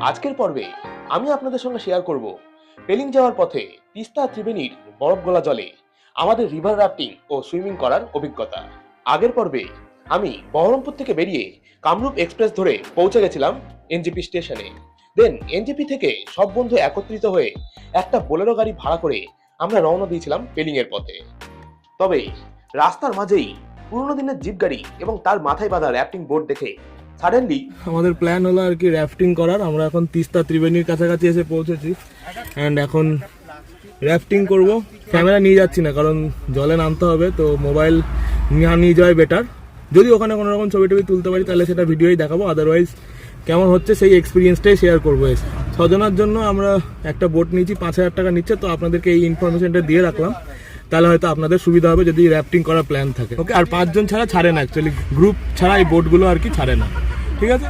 আজকের পর্বে আমি আপনাদের সঙ্গে শেয়ার করব পেলিং যাওয়ার পথে তিস্তা ত্রিবেণীর বরফ গলা জলে আমাদের রিভার রাফটিং ও সুইমিং করার অভিজ্ঞতা। আগের পর্বে আমি বহরমপুর থেকে বেরিয়ে কামরূপ এক্সপ্রেস ধরে পৌঁছে গেছিলাম এনজিপি স্টেশনে দেন এনজিপি থেকে সব বন্ধু একত্রিত হয়ে একটা বোলেরো গাড়ি ভাড়া করে আমরা রওনা দিয়েছিলাম পেলিং এর পথে। তবে রাস্তার মাঝেই পুরোনো দিনের জিপ গাড়ি এবং তার মাথায় বাঁধা র্যাফটিং বোর্ড দেখে সাডেনলি আমাদের প্ল্যান হলো আর কি র্যাফটিং করার। আমরা এখন তিস্তা ত্রিবেণীর কাছাকাছি এসে পৌঁছেছি। অ্যান্ড এখন র্যাফটিং করব। ক্যামেরা নিয়ে যাচ্ছি না, কারণ জলে নামতে হবে, তো মোবাইল না নিয়ে যাওয়াই বেটার যদি ওখানে কোনো রকম ছবি টবি তুলতে পারি, তাহলে সেটা ভিডিওই দেখাবো। আদারওয়াইজ কেমন হচ্ছে সেই এক্সপিরিয়েন্সটাই শেয়ার করব এসে। ছজনের জন্য আমরা একটা বোট নিয়েছি, পাঁচ হাজার টাকা নিচ্ছে, তো আপনাদেরকে এই ইনফরমেশনটা দিয়ে রাখলাম। তাহলে হয়তো আপনাদের সুবিধা হবে যদি র্যাফটিং করার প্ল্যান থাকে। ওকে আর পাঁচজন ছাড়া ছাড়ে না অ্যাকচুয়ালি গ্রুপ ছাড়া এই বোটগুলো আর কি ছাড়ে না। ঠিক আছে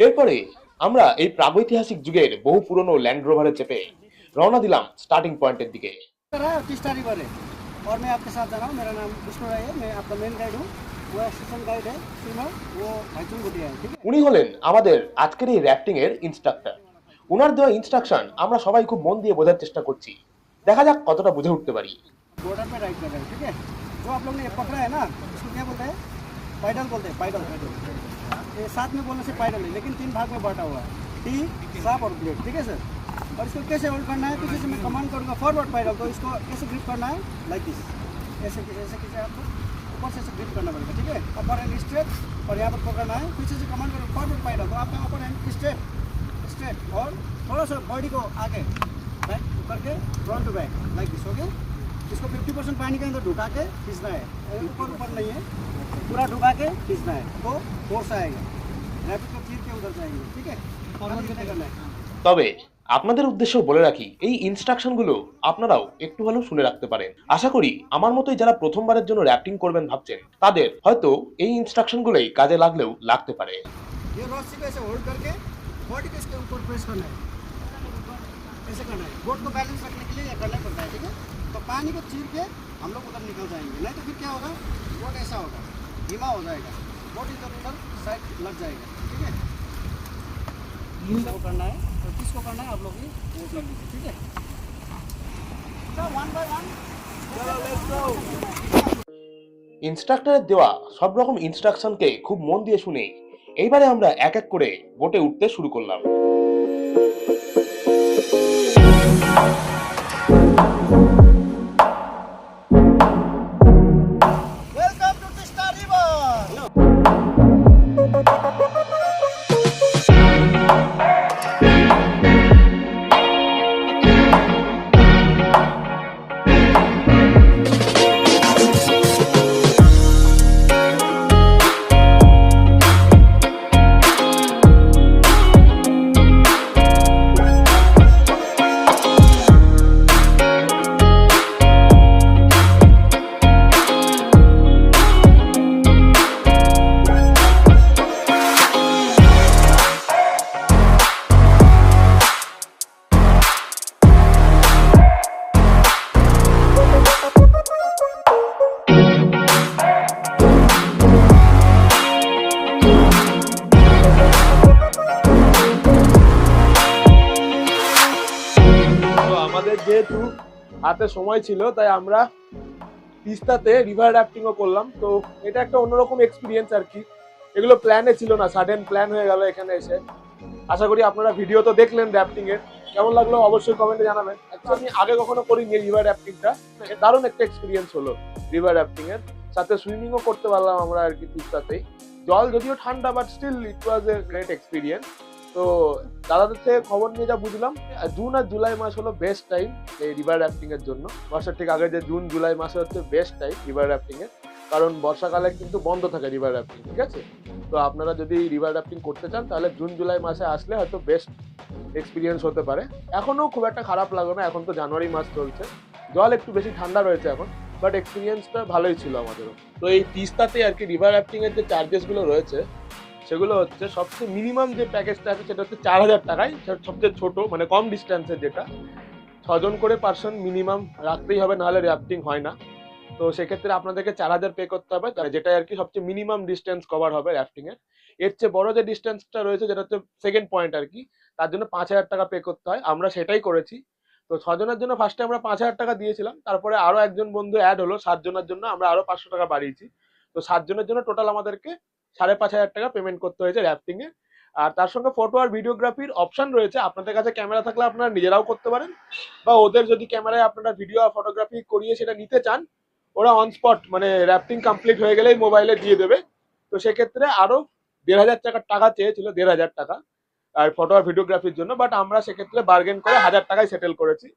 এরপরে আমরা এই প্রাগৈতিহাসিক যুগের বহু পুরনো ল্যান্ড রোভারে চেপে রওনা দিলাম স্টার্টিং পয়েন্টের দিকে है तीस्ता रिवर है और मैं आपके साथ जा रहा हूँ मेरा नाम विष्णु राय है मैं आपका मेन गाइड हूँ वो असिस्टेंट गाइड है स्विमर वो भाईचुंग गुटिया है ठीक है উনি হলেন আমাদের আজকের এই র্যাফটিং এর ইনস্ট্রাক্টর ওনার দেওয়া ইনস্ট্রাকশন আমরা সবাই খুব মন দিয়ে বোঝার চেষ্টা করছি দেখা যাক কতটা বুঝে উঠতে পারি बॉर्डर पे राइड कर रहे हैं ठीक है जो आप लोग ने ये पकड़ा है ना इसको क्या बोलते हैं पैडल बोलते हैं पैडल ये साथ में बोलने से पैडल है लेकिन तीन भाग में बांटा हुआ है टी साप और ब्लेड ठीक है सर और इसको कैसे होल्ड करना है तो जैसे मैं कमांड करूँगा फॉरवर्ड पैडल तो इसको कैसे ग्रिप करना है लाइक दिस ऐसे ऐसे कैसे आपको ऊपर से ऐसे ग्रिप करना पड़ेगा ठीक है अपर हैंड स्ट्रेट और यहाँ पर पकड़ना है पीछे से कमांड करो फॉरवर्ड पैडल तो आपका अपर हैंड स्ट्रेट स्ट्रेट और थोड़ा सा बॉडी को आगे बैक करके front to back like this okay इसको 50 परसेंट पानी के अंदर ढुका के खींचना है ऊपर ऊपर नहीं है पूरा ढुका के खींचना है तो फोर्स आएगा रैपिड को चीर के उधर जाएंगे ठीक है फॉरवर्ड कैसे करना है তবে আপনাদের উদ্দেশ্য বলে রাখি এই ইনস্ট্রাকশনগুলো আপনারাও একটু হলেও শুনে রাখতে পারেন আশা করি আমার মতোই যারা প্রথমবারের জন্য র্যাফটিং করবেন ভাবছেন তাদের হয়তো এই ইনস্ট্রাকশনগুলোই কাজে লাগলেও লাগতে পারে ये रस्सी को ऐसे होल्ड करके बॉडी को इसके ऊपर प्रेस करना है ऐसे करना है बोट को बैलेंस रखने के लिए ये करना पड़ता है ठीक है तो पानी को चीर के हम लोग उधर निकल जाएंगे नहीं तो फिर क्या होगा बोट ऐसा होगा धीमा हो जाएगा बोट इधर उधर साइड लग जाएगा ठीक है इसको करना है तो किसको करना है आप लोग ही वो कर लीजिए ठीक है वन बाय वन ইনস্ট্রাক্টরের দেওয়া সব রকম ইনস্ট্রাকশনকে খুব মন দিয়ে শুনে এইবারে আমরা এক এক করে বোটে উঠতে শুরু করলাম হাতে সময় ছিল, তাই আমরা তিস্তাতে রিভার র্যাফটিংও করলাম। তো এটা একটা অন্যরকম এক্সপিরিয়েন্স আর কি। এগুলো প্ল্যানে ছিল না সাডেন প্ল্যান হয়ে গেল এখানে এসে। আশা করি আপনারা ভিডিও তো দেখলেন র্যাফটিং এর। কেমন লাগল অবশ্যই কমেন্টে জানাবেন। আমি আগে কখনো করিনি রিভার র্যাফটিংটা দারুণ একটা এক্সপিরিয়েন্স হলো রিভার র্যাফটিং এর। সাথে সুইমিংও করতে পারলাম আমরা আর কি তিস্তাতেই। জল যদিও ঠান্ডা but still it was a great experience তো দাদাদের থেকে খবর নিয়ে যা বুঝলাম জুন আর জুলাই মাস হলো বেস্ট টাইম এই রিভার র্যাফটিং এর জন্য। বর্ষার ঠিক আগে যে জুন, জুলাই মাসে হচ্ছে বেস্ট টাইম রিভার র্যাফটিং এর। কারণ বর্ষাকালে কিন্তু বন্ধ থাকে রিভার র্যাফটিং ঠিক আছে? তো আপনারা যদি রিভার র্যাফটিং করতে চান, তাহলে জুন, জুলাই মাসে আসলে হয়তো বেস্ট এক্সপিরিয়েন্স হতে পারে। এখনও খুব একটা খারাপ লাগবে না, এখন তো জানুয়ারি মাস চলছে। জল একটু বেশি ঠান্ডা রয়েছে এখন বাট এক্সপিরিয়েন্সটা ভালোই ছিল আমাদেরও। তো এই তিস্তাতে আর কি রিভার র্যাফটিং এর যে চার্জেসগুলো রয়েছে সেগুলো হচ্ছে সবচেয়ে মিনিমাম যে প্যাকেজটা আছে সেটা হচ্ছে চার হাজার টাকায়। সবচেয়ে ছোট মানে কম ডিস্টেন্সের যেটা। ছজন করে পার্সন মিনিমাম রাখতেই হবে, নাহলে র্যাফটিং হয় না। তো সেক্ষেত্রে আপনাদেরকে চার হাজার পে করতে হবে। যেটা আর কি সবচেয়ে মিনিমাম ডিস্টেন্স কভার হবে র্যাফটিং এর। চেয়ে বড় যে ডিস্টেন্সটা রয়েছে, যেটা হচ্ছে সেকেন্ড পয়েন্ট আর কি, তার জন্য পাঁচ হাজার টাকা পে করতে হয়। আমরা সেটাই করেছি। তো ছজনের জন্য ফার্স্টে আমরা পাঁচ হাজার টাকা দিয়েছিলাম। তারপরে আরও একজন বন্ধু অ্যাড হলো, সাতজনের জন্য আমরা আরও পাঁচশো টাকা বাড়িয়েছি। তো সাতজনের জন্য টোটাল আমাদেরকে সাড়ে পাঁচ হাজার টাকা পেমেন্ট করতে হয়েছে র্যাফটিং এ। আর তার সঙ্গে ফটো আর ভিডিওগ্রাফির অপশন রয়েছে। আপনাদের কাছে ক্যামেরা থাকলে আপনারা নিজেরাও করতে পারেন। বা ওদের যদি ক্যামেরায় আপনারা ভিডিও আর ফটোগ্রাফি করিয়ে সেটা নিতে চান, ওরা অন স্পট মানে র্যাপটিং কমপ্লিট হয়ে গেলেই মোবাইলে দিয়ে দেবে। তো সেক্ষেত্রে আরও দেড় হাজার টাকার টাকা চেয়েছিল, দেড় হাজার টাকা, আর ফটো আর ভিডিওগ্রাফির জন্য। বাট আমরা সেক্ষেত্রে বার্গেন করে হাজার টাকায় সেটেল করেছি।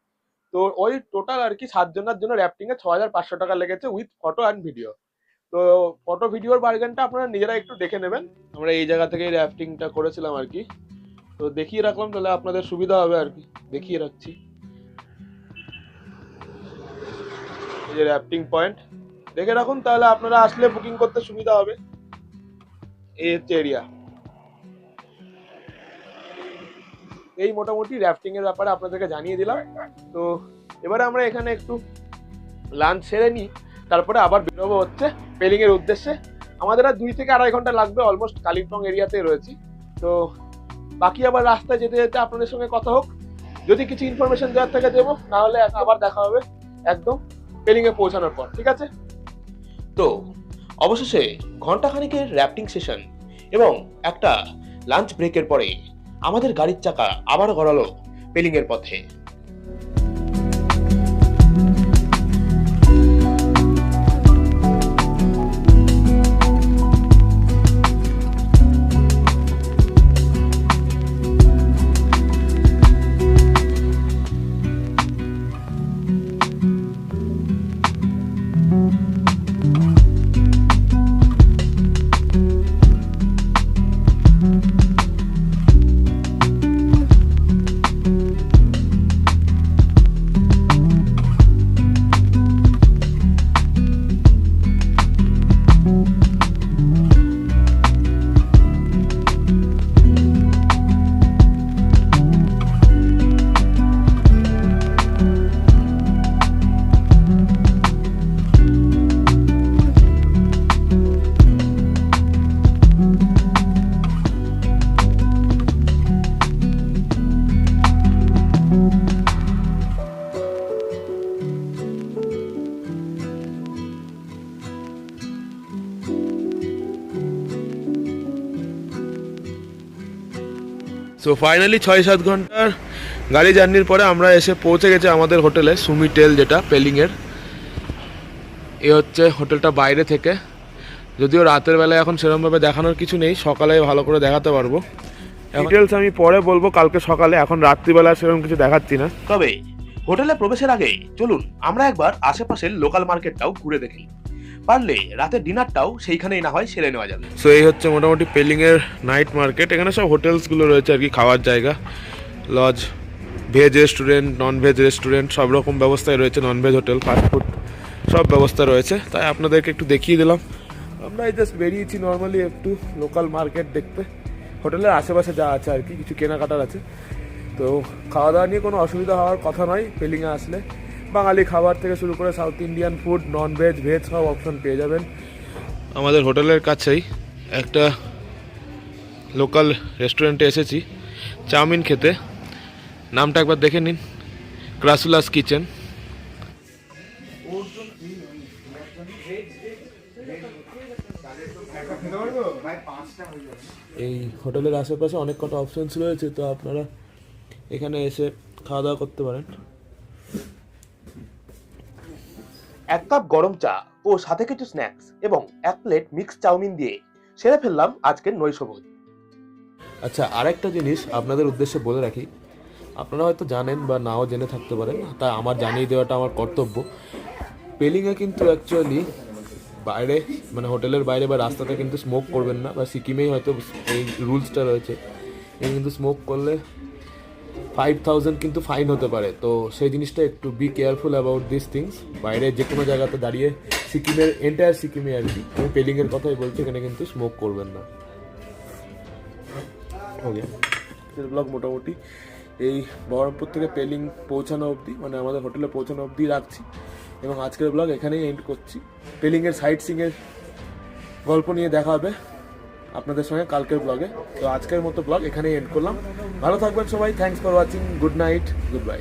তো ওই টোটাল আর কি সাতজনের জন্য র্যাপটিং এ ছ হাজার পাঁচশো টাকা লেগেছে উইথ ফটো অ্যান্ড ভিডিও তো ফটো ভিডিওর বার্গেনটা আপনারা নিজেরা একটু দেখে নেবেন। আমরা এই জায়গা থেকেই র্যাফটিংটা করেছিলাম আর কি। তো দেখিয়ে রাখলাম, তাহলে আপনাদের সুবিধা হবে আর কি। দেখিয়ে রাখছি। এই যে র্যাফটিং পয়েন্ট দেখে রাখুন, তাহলে আপনারা আসলে বুকিং করতে সুবিধা হবে। এই হচ্ছে এরিয়া এই মোটামুটি র্যাফটিং এর ব্যাপারে আপনাদেরকে জানিয়ে দিলাম। তো এবারে আমরা এখানে একটু লাঞ্চ সেরে নিই। তারপরে আবার বেরোবো হচ্ছে পেলিং এর উদ্দেশ্যে। আমাদের আর দুই থেকে আড়াই ঘণ্টা লাগবে অলমোস্ট কালিম্পং এরিয়াতে রয়েছি। তো বাকি আবার রাস্তায় যেতে যেতে আপনাদের সঙ্গে কথা হোক। যদি কিছু ইনফরমেশন দেওয়ার থেকে দেবো, নাহলে আবার দেখা হবে একদম পেলিং এ পৌঁছানোর পর, ঠিক আছে? তো অবশেষে ঘন্টাখানিকের র্যাফটিং সেশন এবং একটা লাঞ্চ ব্রেকের পরে আমাদের গাড়ির চাকা আবার গড়ালো পেলিংয়ের পথে। সো ফাইনালি ছয় সাত ঘণ্টার গাড়ি জার্নির পরে আমরা এসে পৌঁছে গেছি আমাদের হোটেলে সুমিটেল যেটা, পেলিংয়ের। এ হচ্ছে হোটেলটা বাইরে থেকে। যদিও রাতের বেলায় এখন সেরকমভাবে দেখানোর কিছু নেই, সকালে ভালো করে দেখাতে পারব। ডিটেলস আমি পরে বলব কালকে সকালে এখন রাত্রিবেলা সেরকম কিছু দেখাচ্ছি না। তবে হোটেলে প্রবেশের আগে চলুন আমরা একবার আশেপাশের লোকাল মার্কেটটাও ঘুরে দেখি। পারলে রাতে ডিনারটাও সেইখানেই না হয় সেরে নেওয়া যাবে। সো এই হচ্ছে মোটামুটি পেলিংয়ের নাইট মার্কেট এখানে সব হোটেলসগুলো রয়েছে আর কি খাওয়ার জায়গা। Lodge veg restaurant non veg restaurant সব রকম ব্যবস্থায় রয়েছে নন ভেজ হোটেল ফাস্টফুড সব ব্যবস্থা রয়েছে। তাই আপনাদেরকে একটু দেখিয়ে দিলাম। আমরা এই জাস্ট বেরিয়েছি নর্মালি একটু লোকাল মার্কেট দেখতে। হোটেলের আশেপাশে যা আছে আর কি, কিছু কেনাকাটার আছে। তো খাওয়া দাওয়া নিয়ে কোনো অসুবিধা হওয়ার কথা নয়, পেলিংয়ে আসলে। বাঙালি খাবার থেকে শুরু করে South Indian food non veg veg সব অপশন পেয়ে যাবেন। আমাদের হোটেলের কাছেই একটা লোকাল রেস্টুরেন্টে এসেছি, চাউমিন খেতে। নামটা একবার দেখে নিন ক্রাসুলাস কিচেন এই হোটেলের আশেপাশে অনেক কটা অপশনস রয়েছে তো আপনারা এখানে এসে খাওয়া দাওয়া করতে পারেন। এক কাপ গরম চা ও সাথে কিছু স্ন্যাক্স এবং এক প্লেট মিক্স চাউমিন দিয়ে সেরে ফেললাম আজকের নৈশভোজ আচ্ছা আরেকটা জিনিস আপনাদের উদ্দেশ্যে বলে রাখি আপনারা হয়তো জানেন বা নাও জেনে থাকতে পারেন তাই আমার জানিয়ে দেওয়াটা আমার কর্তব্য। পেলিংয়ে কিন্তু অ্যাকচুয়ালি বাইরে মানে হোটেলের বাইরে বা রাস্তাতে কিন্তু স্মোক করবেন না বা সিকিমেই হয়তো এই রুলসটা রয়েছে। এখানে কিন্তু স্মোক করলে ফাইভ থাউজেন্ড কিন্তু ফাইন হতে পারে। তো সেই জিনিসটা একটু be careful about this things বাইরে যে কোনো জায়গাতে দাঁড়িয়ে সিকিমের এন্টায়ার সিকিমে আর কি আমি পেলিংয়ের কথাই বলছি এখানে কিন্তু স্মোক করবেন না। ওকে ব্লগ মোটামুটি এই বহরমপুর থেকে পেলিং পৌঁছানো অবধি মানে আমাদের হোটেলে পৌঁছানো অবধি রাখছি। এবং আজকের ব্লগ এখানেই এন্ড করছি। পেলিংয়ের সাইট সিংয়ের গল্প নিয়ে দেখা হবে আপনাদের সঙ্গে কালকের ব্লগে তো আজকের মতো ব্লগ এখানেই এন্ড করলাম। ভালো থাকবেন সবাই। Thanks for watching good night good bye